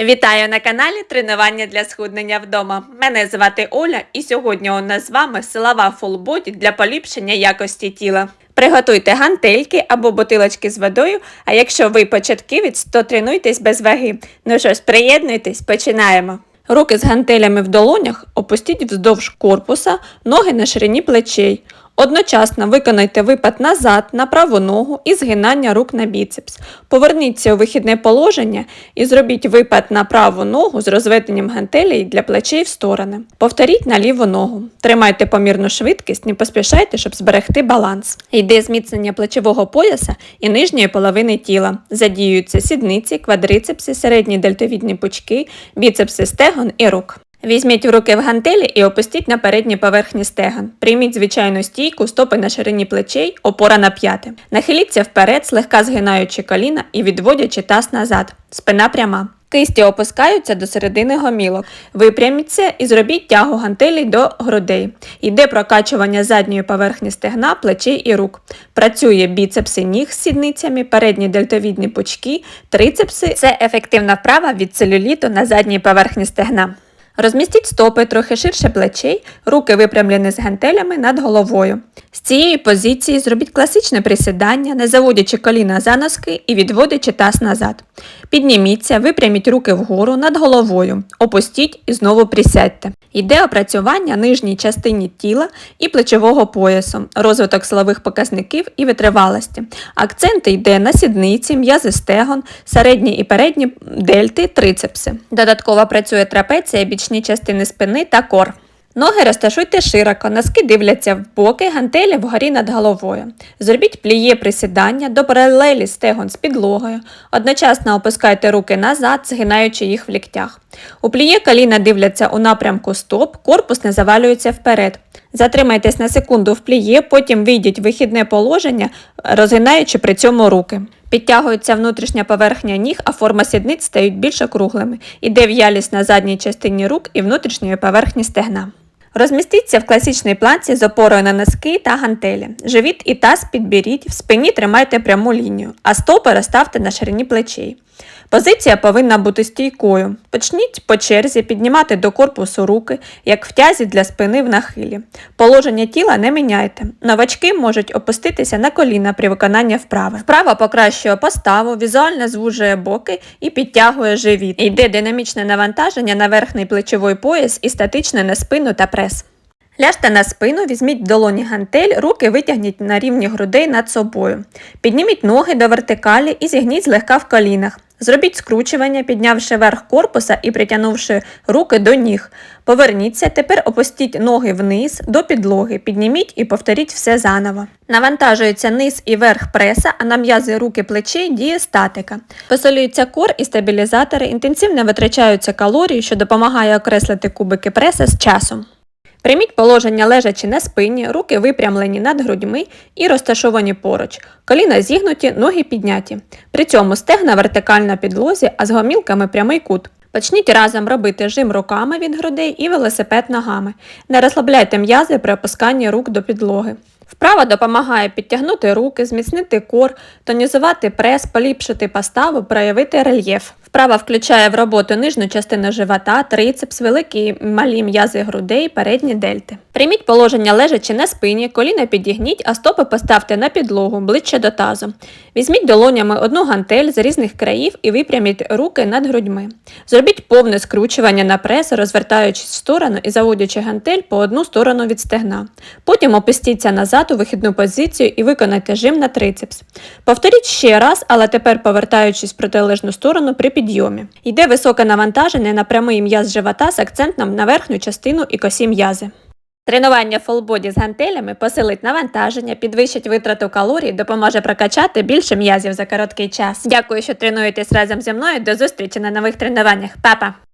Вітаю на каналі Тренування для схуднення вдома. Мене звати Оля, і сьогодні у нас з вами силова фулбоді для поліпшення якості тіла. Приготуйте гантельки або бутилочки з водою, а якщо ви початківець, то тренуйтесь без ваги. Ну що ж, приєднуйтесь, починаємо. Руки з гантелями в долонях опустіть вздовж корпуса, ноги на ширині плечей. Одночасно виконайте випад назад на праву ногу і згинання рук на біцепс. Поверніться у вихідне положення і зробіть випад на праву ногу з розведенням гантелей для плечей в сторони. Повторіть на ліву ногу. Тримайте помірну швидкість, не поспішайте, щоб зберегти баланс. Йде зміцнення плечового пояса і нижньої половини тіла. Задіюються сідниці, квадрицепси, середні дельтовідні пучки, біцепси стегон і рук. Візьміть в руки в гантелі і опустіть на передні поверхні стегон. Прийміть звичайну стійку, стопи на ширині плечей, опора на п'яти. Нахиліться вперед, слегка згинаючи коліна і відводячи таз назад. Спина пряма. Кисті опускаються до середини гомілок. Випряміться і зробіть тягу гантелі до грудей. Йде прокачування задньої поверхні стегна, плечей і рук. Працює біцепси ніг з сідницями, передні дельтовідні пучки, трицепси. Це ефективна вправа від целюліту на задній поверхні стегна. Розмістіть стопи трохи ширше плечей, руки випрямлені з гантелями над головою. З цієї позиції зробіть класичне присідання, не заводячи коліна за носки і відводячи таз назад. Підніміться, випряміть руки вгору над головою, опустіть і знову присядьте. Йде опрацювання нижній частині тіла і плечового поясу, розвиток силових показників і витривалості. Акцент йде на сідниці, м'язи стегон, середні і передні дельти, трицепси. Додатково працює трапеція, бічні частини спини та кор. Ноги розташуйте широко, носки дивляться в боки, гантелі вгорі над головою. Зробіть пліє присідання до паралелі стегон з підлогою. Одночасно опускайте руки назад, згинаючи їх в ліктях. У пліє коліна дивляться у напрямку стоп, корпус не завалюється вперед. Затримайтесь на секунду в пліє, потім вийдіть в вихідне положення, розгинаючи при цьому руки. Підтягується внутрішня поверхня ніг, а форма сідниць стають більш округлими. Іде в'ялість на задній частині рук і внутрішньої поверхні стегна. Розмістіться в класичній планці з опорою на носки та гантелі. Живіт і таз підберіть, в спині тримайте пряму лінію, а стопи розставте на ширині плечей. Позиція повинна бути стійкою. Почніть по черзі піднімати до корпусу руки, як в тязі для спини в нахилі. Положення тіла не міняйте. Новачки можуть опуститися на коліна при виконанні вправи. Вправа покращує поставу, візуально звужує боки і підтягує живіт. Йде динамічне навантаження на верхній плечовий пояс і статичне на спину та прес. Ляжте на спину, візьміть в долоні гантель, руки витягніть на рівні грудей над собою. Підніміть ноги до вертикалі і зігніть злегка в колінах. Зробіть скручування, піднявши верх корпуса і притягнувши руки до ніг. Поверніться, тепер опустіть ноги вниз до підлоги, підніміть і повторіть все заново. Навантажується низ і верх преса, а на м'язи руки плечей діє статика. Посолюється кор і стабілізатори, інтенсивно витрачаються калорії, що допомагає окреслити кубики преса з часом. Прийміть положення лежачи на спині, руки випрямлені над грудьми і розташовані поруч, коліна зігнуті, ноги підняті. При цьому стегна вертикальна на підлозі, а з гомілками прямий кут. Почніть разом робити жим руками від грудей і велосипед ногами. Не розслабляйте м'язи при опусканні рук до підлоги. Вправа допомагає підтягнути руки, зміцнити кор, тонізувати прес, поліпшити поставу, проявити рельєф. Вправа включає в роботу нижню частину живота, трицепс, великі і малі м'язи грудей, передні дельти. Прийміть положення лежачи на спині, коліна підігніть, а стопи поставте на підлогу, ближче до тазу. Візьміть долонями одну гантель з різних країв і випряміть руки над грудьми. Зробіть повне скручування на прес, розвертаючись в сторону і заводячи гантель по одну сторону від стегна. Потім опустіться назад у вихідну позицію і виконайте жим на трицепс. Повторіть ще раз, але тепер повертаючись в протилежну сторону при підйомі. Йде високе навантаження на прямий м'яз живота з акцентом на верхню частину і косі м'язи. Тренування фолбоді з гантелями посилить навантаження, підвищить витрату калорій, допоможе прокачати більше м'язів за короткий час. Дякую, що тренуєтесь разом зі мною. До зустрічі на нових тренуваннях. Па-па!